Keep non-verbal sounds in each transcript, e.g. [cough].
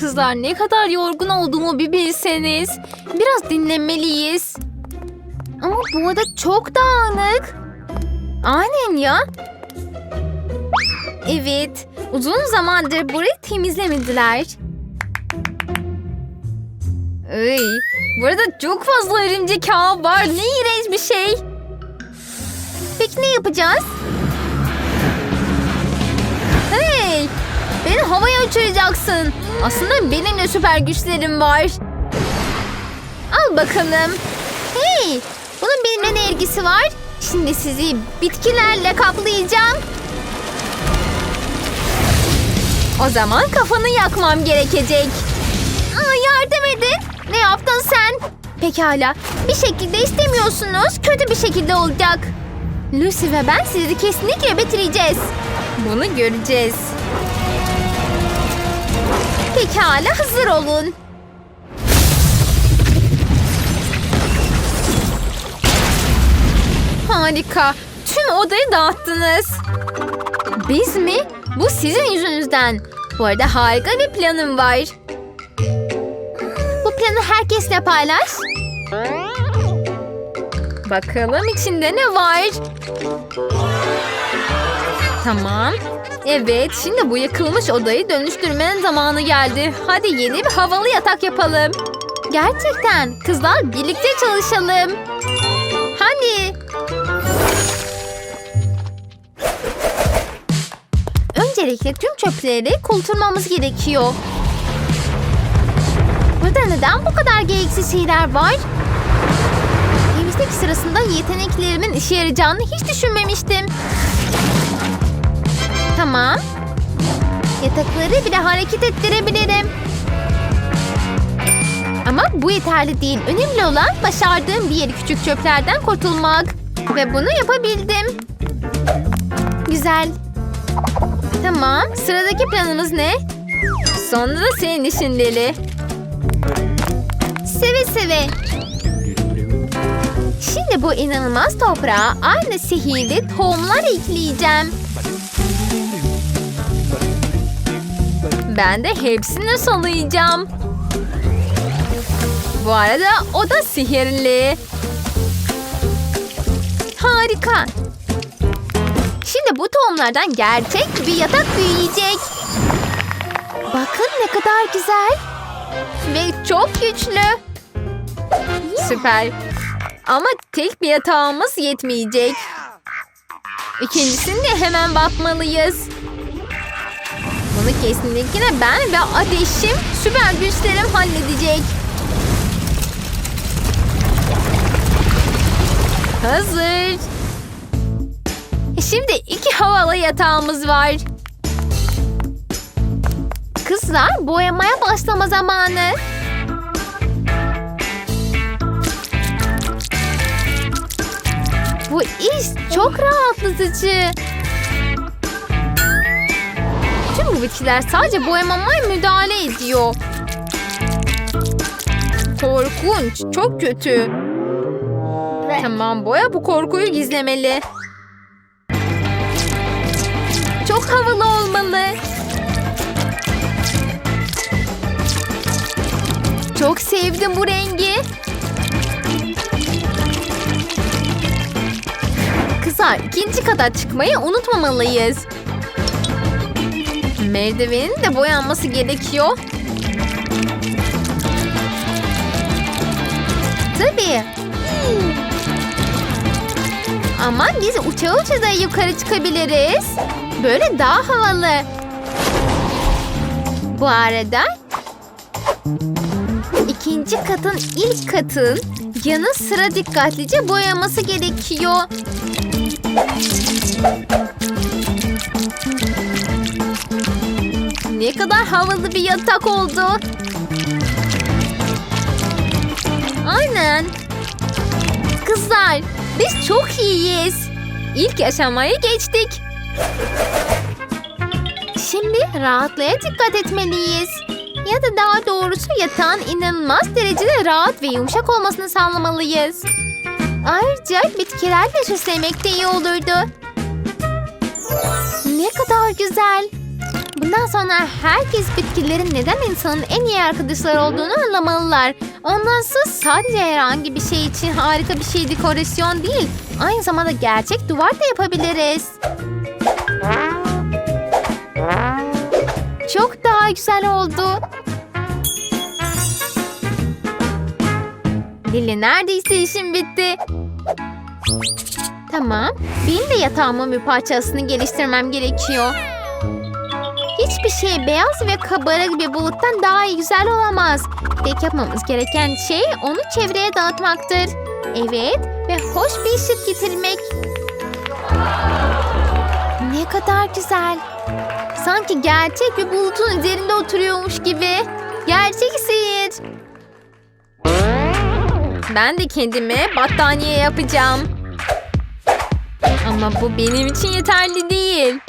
Kızlar ne kadar yorgun olduğumu bir bilseniz. Biraz dinlenmeliyiz. Ama bu oda çok dağınık. Aynen ya. Evet. Uzun zamandır burayı temizlemediler. Ay, burada çok fazla örümcek ağı var. Ne iğrenç bir şey. Peki ne yapacağız? Beni havaya uçuracaksın. Aslında benim de süper güçlerim var. Al bakalım. Hey! Bunun benimle ne ilgisi var? Şimdi sizi bitkilerle kaplayacağım. O zaman kafanı yakmam gerekecek. Aa, yardım edin. Ne yaptın sen? Pekala. Bir şekilde istemiyorsunuz. Kötü bir şekilde olacak. Lucy ve ben sizi kesinlikle bitireceğiz. Bunu göreceğiz. Pekala hazır olun. Harika. Tüm odayı dağıttınız. Biz mi? Bu sizin yüzünüzden. Bu arada harika bir planım var. Bu planı herkesle paylaş. Bakalım içinde ne var? Tamam. Evet, şimdi bu yıkılmış odayı dönüştürmenin zamanı geldi. Hadi yeni bir havalı yatak yapalım. Gerçekten. Kızlar birlikte çalışalım. Hani? Öncelikle tüm çöpleri kulturmamız gerekiyor. Burada neden bu kadar gereksiz şeyler var? Temizlik sırasında yeteneklerimin işe yarayacağını hiç düşünmemiştim. Tamam. Yatakları bile hareket ettirebilirim. Ama bu yeterli değil. Önemli olan başardığım yeri küçük çöplerden kurtulmak. Ve bunu yapabildim. Güzel. Tamam. Sıradaki planımız ne? Sonra da senin işin Leli. Seve seve. Şimdi bu inanılmaz toprağa aynı sihirli tohumlar ekleyeceğim. Ben de hepsini salayacağım. Bu arada o da sihirli. Harika. Şimdi bu tohumlardan gerçek bir yatak büyüyecek. Bakın ne kadar güzel. Ve çok güçlü. Süper. Ama tek bir yatağımız yetmeyecek. İkincisini de hemen bakmalıyız. Bunu kesinlikle ben ve ateşim süper güçlerim halledecek. Hazır. Şimdi iki havalı yatağımız var. Kızlar boyamaya başlama zamanı. Bu iş çok rahatlatıcı. Bitkiler sadece boyamama müdahale ediyor. Korkunç, çok kötü. Tamam, boya bu korkuyu gizlemeli. Çok havalı olmalı. Çok sevdim bu rengi. Kızlar ikinci kata çıkmayı unutmamalıyız. Merdivenin de boyanması gerekiyor. Tabii. Ama biz uça uça da yukarı çıkabiliriz. Böyle daha havalı. Bu arada ikinci katın ilk katın yanı sıra dikkatlice boyaması gerekiyor. Ne kadar havalı bir yatak oldu. Aynen. Kızlar, biz çok iyiyiz. İlk aşamayı geçtik. Şimdi rahatlığa dikkat etmeliyiz. Ya da daha doğrusu yatağın inanılmaz derecede rahat ve yumuşak olmasını sağlamalıyız. Ayrıca bitkilerle süslemek de iyi olurdu. Ne kadar güzel. Bundan sonra herkes bitkilerin neden insanın en iyi arkadaşları olduğunu anlamalılar. Ondansız sadece herhangi bir şey için harika bir şey dekorasyon değil. Aynı zamanda gerçek duvar da yapabiliriz. Çok daha güzel oldu. Lili neredeyse işim bitti. Tamam. Benim de yatağımın bir parçasını geliştirmem gerekiyor. Hiçbir şey beyaz ve kabarık bir buluttan daha güzel olamaz. Tek yapmamız gereken şey onu çevreye dağıtmaktır. Evet ve hoş bir ışık getirmek. Ne kadar güzel. Sanki gerçek bir bulutun üzerinde oturuyormuş gibi. Gerçek sihir. Ben de kendime battaniye yapacağım. Ama bu benim için yeterli değil.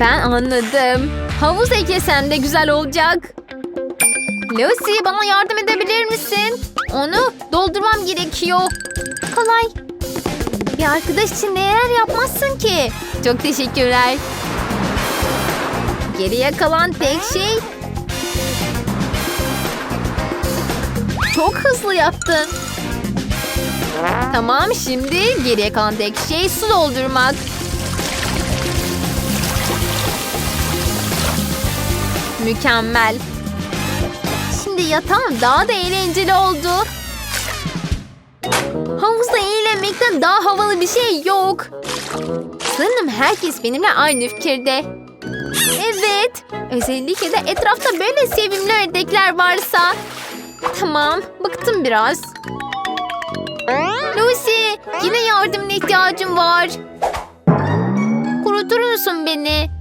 Ben anladım. Havuz eklesem de güzel olacak. Lucy bana yardım edebilir misin? Onu doldurmam gerekiyor. Kolay. Bir arkadaş için neler yapmazsın ki? Çok teşekkürler. Geriye kalan tek şey... Çok hızlı yaptın. Tamam şimdi geriye kalan tek şey su doldurmak. Mükemmel. Şimdi yatağım daha da eğlenceli oldu. Havuzda eğlenmekten daha havalı bir şey yok. Sanırım herkes benimle aynı fikirde. Evet. Özellikle de etrafta böyle sevimli ördekler varsa. Tamam. Bıktım biraz. Lucy. Yine yardımına ihtiyacım var. Kurutur musun beni?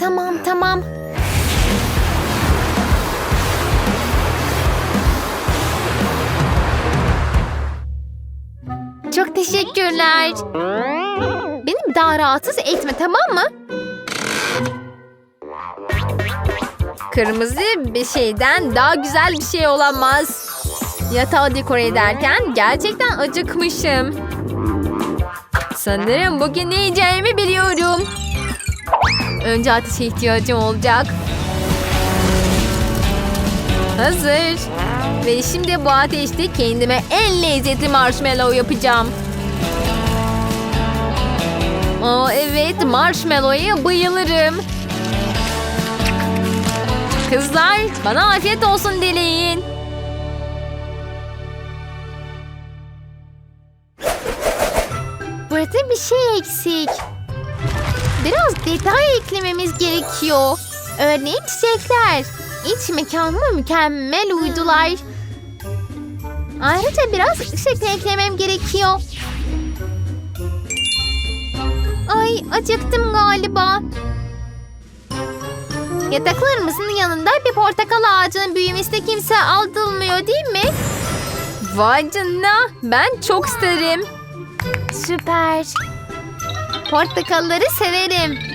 Tamam tamam. Çok teşekkürler. Beni daha rahatsız etme tamam mı? Kırmızı bir şeyden daha güzel bir şey olamaz. Yatağı dekore ederken gerçekten acıkmışım. Sanırım bugün ne yiyeceğimi biliyorum. Önce ateşe ihtiyacım olacak. Hazır. Ve şimdi bu ateşte kendime en lezzetli marshmallow yapacağım. Aa, evet marshmallow'a bayılırım. Kızlar bana afiyet olsun dileyin. Burada bir şey eksik. Detay eklememiz gerekiyor. Örneğin çiçekler. İç mekanıma mükemmel uydular. Ayrıca biraz ışık eklemem gerekiyor. Ay acıktım galiba. Yataklarımızın yanında bir portakal ağacının büyümesine kimse aldırmıyor değil mi? Vay canına ben çok isterim. Süper. Portakalları severim.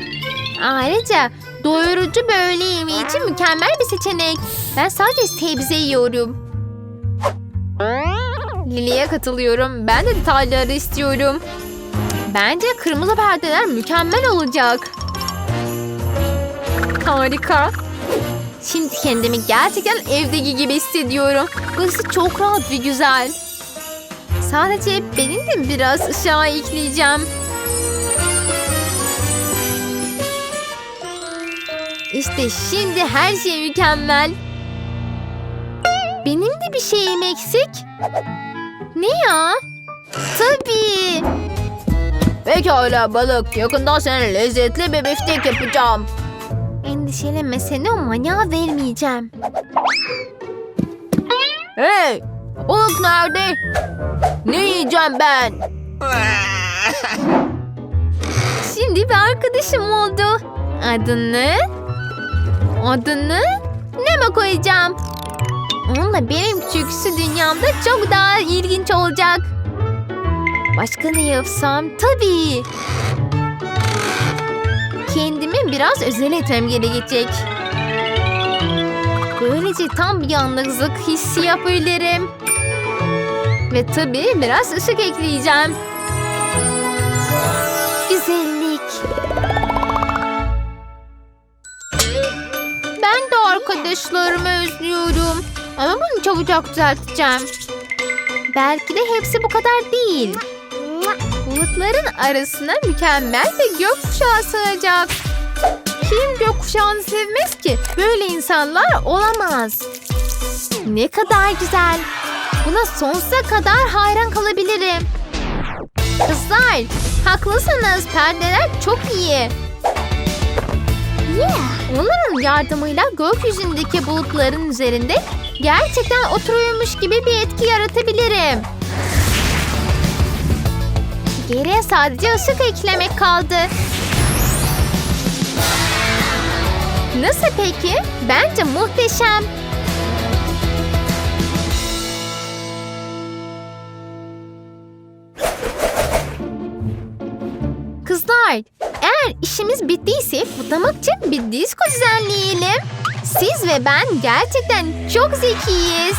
Ayrıca doyurucu bir öğle yemeği için mükemmel bir seçenek. Ben sadece sebze yiyorum. Lili'ye katılıyorum. Ben de detayları istiyorum. Bence kırmızı perdeler mükemmel olacak. Harika. Şimdi kendimi gerçekten evdeki gibi hissediyorum. Burası çok rahat ve güzel. Sadece benim de biraz ışığa ekleyeceğim. İşte şimdi her şey mükemmel. Benim de bir şeyim eksik. Ne ya? Tabii. Pekala balık. Yakında sana lezzetli bir biftek yapacağım. Endişelenme seni o manyağı vermeyeceğim. Hey! Balık nerede? Ne yiyeceğim ben? Şimdi bir arkadaşım oldu. Adını? Adını ne mi koyacağım? Onunla benim çöküsü dünyamda çok daha ilginç olacak. Başka ne yapsam? Tabii. Kendimi biraz özel etmem gerekecek. Böylece tam bir yalnızlık hissi yapabilirim. Ve tabii biraz ışık ekleyeceğim. Arkadaşlarımı özlüyorum. Ama bunu çabucak düzelteceğim. Belki de hepsi bu kadar değil. Bulutların arasına mükemmel bir gökkuşağı sığacak. Kim gökkuşağını sevmez ki? Böyle insanlar olamaz. Ne kadar güzel. Buna sonsuza kadar hayran kalabilirim. Kızlar, haklısınız. Perdeler çok iyi. Onların yardımıyla gökyüzündeki bulutların üzerinde gerçekten oturuyormuş gibi bir etki yaratabilirim. Geriye sadece ışık eklemek kaldı. Nasıl peki? Bence muhteşem. Eğer işimiz bittiyse kutlamak için bir disko düzenleyelim. Siz ve ben gerçekten çok zekiyiz.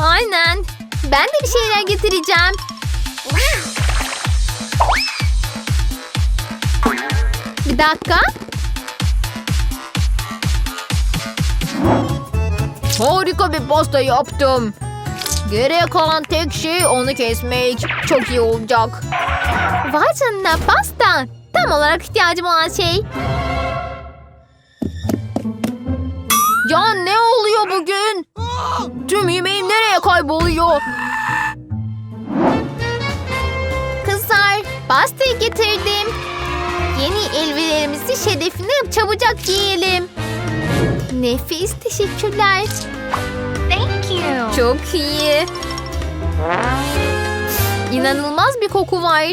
Aynen. Ben de bir şeyler getireceğim. Bir dakika. Harika bir pasta yaptım. Geriye kalan tek şey onu kesmek. Çok iyi olacak. Vay canına pasta. Tam olarak ihtiyacım olan şey. Ya ne oluyor bugün? Tüm yemeğim nereye kayboluyor? Kızlar pastayı getirdim. Yeni elbiselerimizi şerefine çabucak giyelim. Nefis teşekkürler. Çok iyi. İnanılmaz bir koku var.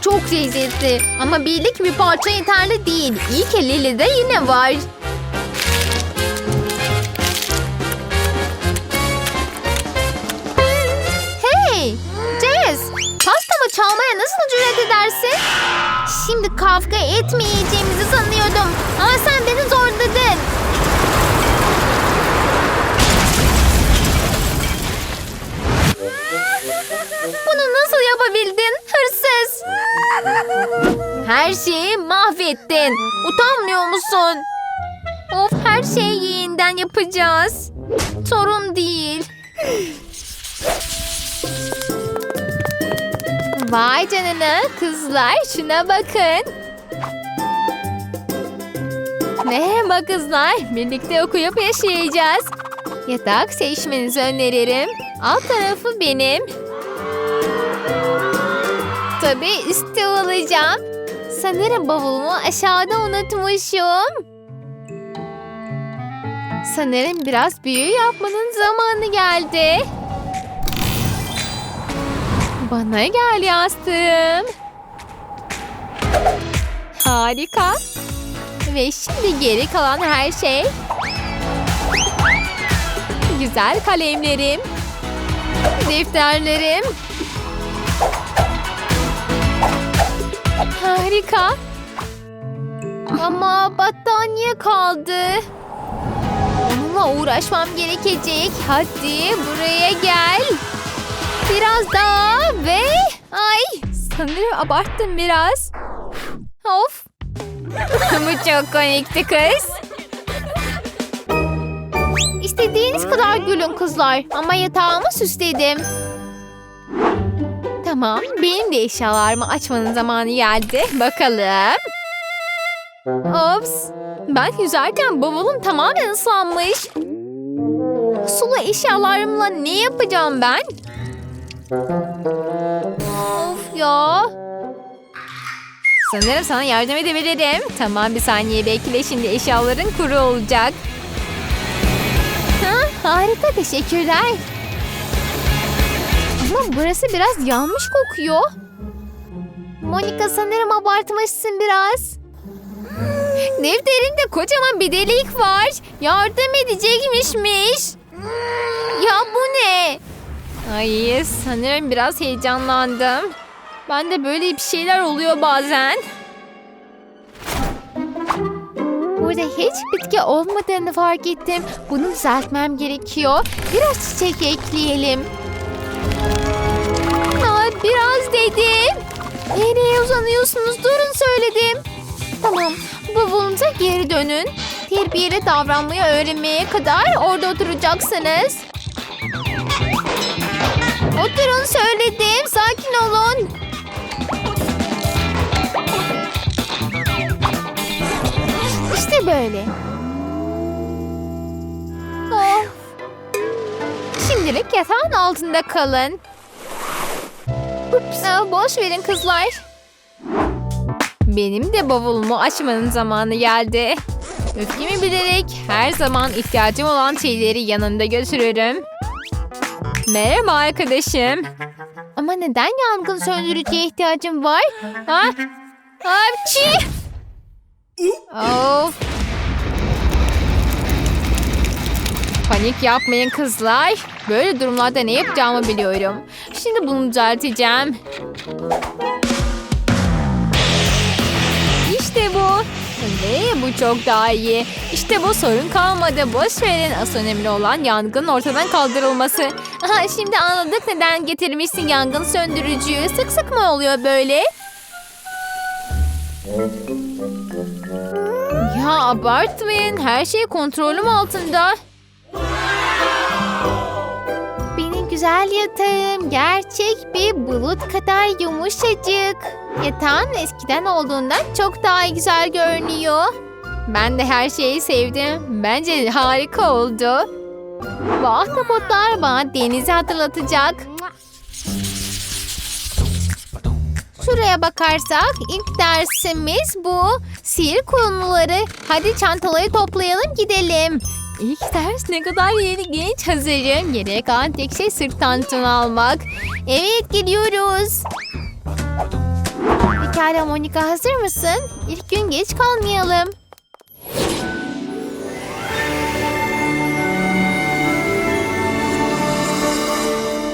Çok lezzetli ama birlik bir parça yeterli değil. İyi ki Lily'de yine var. Hey! Jess! Pastamı çalmaya nasıl cüret edersin? Şimdi kavga etmeyeceğimizi Bunu nasıl yapabildin hırsız? Her şeyi mahvettin. Utanmıyor musun? Of her şeyi yeniden yapacağız. Sorun değil. Vay canına kızlar şuna bakın. Merhaba kızlar. Birlikte okuyup yaşayacağız. Yatak seçmenizi öneririm. Alt tarafı benim. Tabii üstü alacağım. Sanırım bavulumu aşağıda unutmuşum. Sanırım biraz büyü yapmanın zamanı geldi. Bana gel yastığım. Harika. Ve şimdi geri kalan her şey. Güzel kalemlerim. Defterlerim. Harika. Ama battaniye kaldı. Onunla uğraşmam gerekecek. Hadi buraya gel. Biraz daha ve... Ay sanırım abarttım biraz. Of. [laughs] Bu çok komikti kız. İstediğiniz kadar gülün kızlar ama yatağımı süsledim. Tamam, benim de eşyalarımı açmanın zamanı geldi. Bakalım. Ops. Ben yüzerken bavulum tamamen ıslanmış. Sulu eşyalarımla ne yapacağım ben? Of ya. Sanırım sana yardım edebilirim. Tamam bir saniye bekle şimdi eşyaların kuru olacak. Ha, harika teşekkürler. Ama burası biraz yanmış kokuyor. Monika sanırım abartmışsın biraz. Defterinde kocaman bir delik var. Yardım edecekmişmiş. Ya bu ne? Ay sanırım biraz heyecanlandım. Ben de böyle bir şeyler oluyor bazen. Burada hiç bitki olmadığını fark ettim. Bunu düzeltmem gerekiyor. Biraz çiçek ekleyelim. Aa, biraz dedim. Ve uzanıyorsunuz? Durun söyledim. Tamam, bavulunuza geri dönün. Terbiyeli davranmayı öğrenmeye kadar orada oturacaksınız. Oturun söyledim. Sakin olun. Böyle. Of. Şimdilik yatağın altında kalın. Ups. Aa, boş verin kızlar. Benim de bavulumu açmanın zamanı geldi. Öfkemi bilerek her zaman ihtiyacım olan şeyleri yanında götürürüm. Merhaba arkadaşım. Ama neden yangın söndürücüye ihtiyacım var? Ha? Hapçı! Of. Panik yapmayın kızlar. Böyle durumlarda ne yapacağımı biliyorum. Şimdi bunu düzelteceğim. İşte bu. Ve bu çok daha iyi. İşte bu sorun kalmadı. Boş verin. Asıl önemli olan yangının ortadan kaldırılması. Aha, şimdi anladık neden getirmişsin yangın söndürücüyü. Sık sık mı oluyor böyle? Ya abartmayın. Her şey kontrolüm altında. Güzel yatağım gerçek bir bulut kadar yumuşacık. Yatağın eskiden olduğundan çok daha güzel görünüyor. Ben de her şeyi sevdim. Bence harika oldu. Bu ahtapotlar bana denizi hatırlatacak. Şuraya bakarsak ilk dersimiz bu. Sihir konuları. Hadi çantaları toplayalım gidelim. İlk ders ne kadar yeni genç hazırım. Geriye kalan tek şey sırt tantuni almak. Evet gidiyoruz. Pekala Monika hazır mısın? İlk gün geç kalmayalım.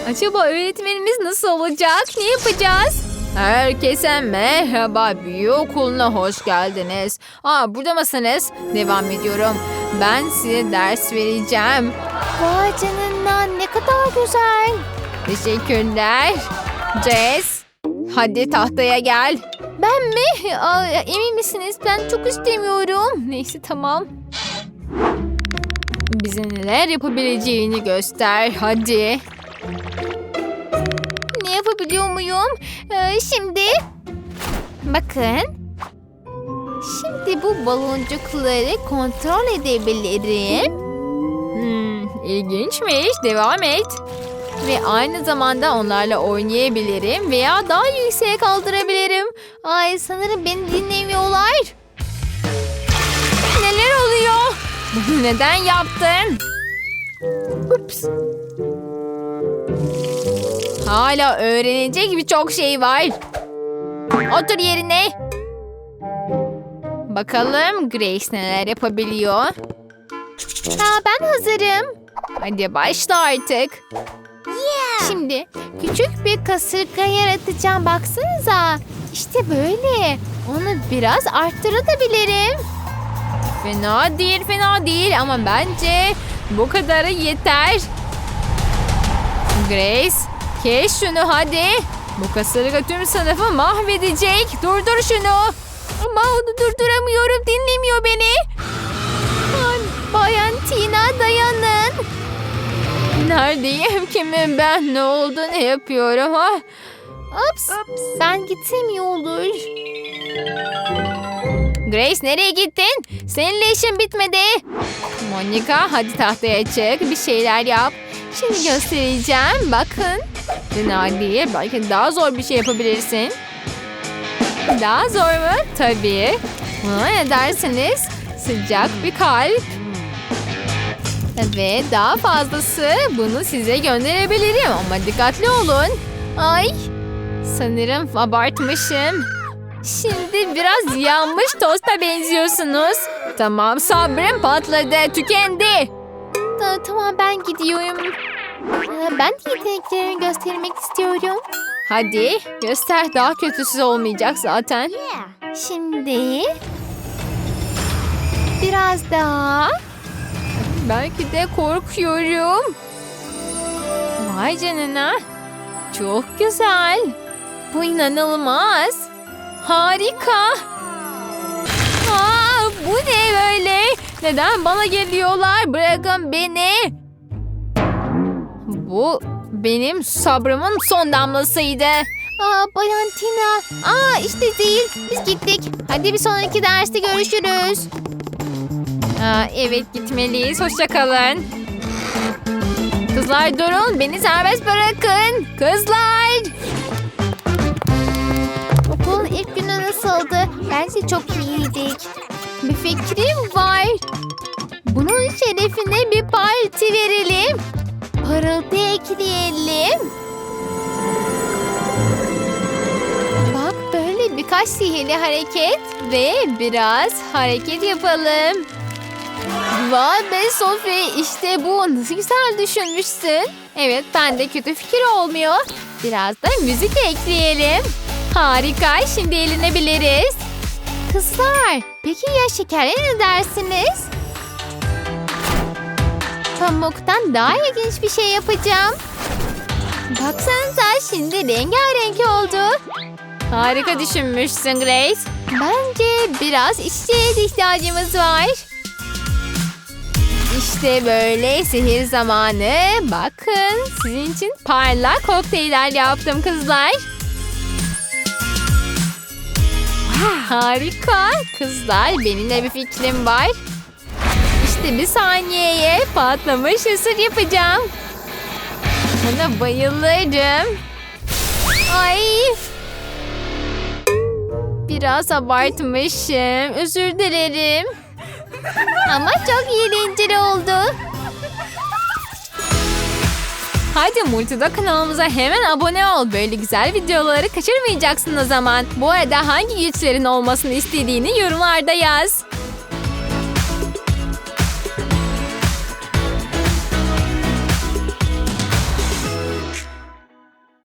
Acaba öğretmenimiz nasıl olacak? Ne yapacağız? Herkese merhaba. Büyü okuluna hoş geldiniz. Aa, burada mısınız? Devam ediyorum. Ben size ders vereceğim. Vay canına ne kadar güzel. Teşekkürler. Jess, hadi tahtaya gel. Ben mi? Aa, emin misiniz? Ben çok istemiyorum. Neyse tamam. Bize neler yapabileceğini göster. Hadi. Ne yapabiliyor muyum? Ee, şimdi bakın. Şimdi bu baloncukları kontrol edebilirim. Hmm, ilginçmiş. Devam et. Ve aynı zamanda onlarla oynayabilirim veya daha yükseğe kaldırabilirim. Ay sanırım beni dinlemiyorlar. Neler oluyor? Bunu [laughs] neden yaptın? Ups. Hala öğrenecek birçok şey var. Otur yerine. Bakalım Grace neler yapabiliyor. Aa, ben hazırım. Hadi başla artık. Şimdi küçük bir kasırga yaratacağım. Baksanıza. İşte böyle. Onu biraz arttırabilirim. Fena değil, fena değil ama bence bu kadarı yeter. Grace, kes şunu hadi. Bu kasırga tüm sınıfı mahvedecek. Durdur şunu. Ama onu durduramıyorum. Dinlemiyor beni. Ay, Bayan Tina dayanın. Neredeyim? Kimim ben? Ne oldu? Ne yapıyorum? Ha? Ups. Ben gitsem iyi olur. Grace nereye gittin? Seninle işin bitmedi. Monica hadi tahtaya çık. Bir şeyler yap. Şimdi göstereceğim. Bakın. Fena değil. Belki daha zor bir şey yapabilirsin. Daha zor mu? Tabii. Buna ne dersiniz? Sıcak bir kalp. Ve daha fazlası bunu size gönderebilirim ama dikkatli olun. Ay sanırım abartmışım. Şimdi biraz yanmış tosta benziyorsunuz. Tamam sabrım patladı tükendi. tamam ben gidiyorum. Ee, Ben de yeteneklerimi göstermek istiyorum. Hadi göster daha kötüsü olmayacak zaten. Şimdi biraz daha. Belki de korkuyorum. Vay canına. Çok güzel. Bu inanılmaz. Harika. Aa, bu ne böyle? Neden bana geliyorlar? Bırakın beni. Bu benim sabrımın son damlasıydı. Aa Valentina. Aa işte değil. Biz gittik. Hadi bir sonraki derste görüşürüz. Aa, evet gitmeliyiz. Hoşça kalın. Kızlar durun. Beni serbest bırakın. Kızlar. Okulun ilk günü nasıldı? Bence çok iyiydik. Bir fikrim var. Bunun şerefine bir parti verelim. Parıltı ekleyelim. Bak böyle birkaç sihirli hareket ve biraz hareket yapalım. Vay be Sophie işte bu nasıl güzel düşünmüşsün. Evet ben de kötü fikir olmuyor. Biraz da müzik ekleyelim. Harika şimdi eğlenebiliriz. Kızlar peki ya şekerle ne dersiniz? Pamuktan daha ilginç bir şey yapacağım. Baksanıza şimdi rengarenk oldu. Harika düşünmüşsün Grace. Bence biraz de ihtiyacımız var. İşte böyle sihir zamanı. Bakın sizin için parlak kokteyller yaptım kızlar. Harika. Kızlar benim de bir fikrim var. İşte bir saniyeye patlamış ısır yapacağım. Buna bayılırım. Ay. Biraz abartmışım. Özür dilerim. Ama çok eğlenceli oldu. Hadi Multida kanalımıza hemen abone ol. Böyle güzel videoları kaçırmayacaksın o zaman. Bu arada hangi güçlerin olmasını istediğini yorumlarda yaz.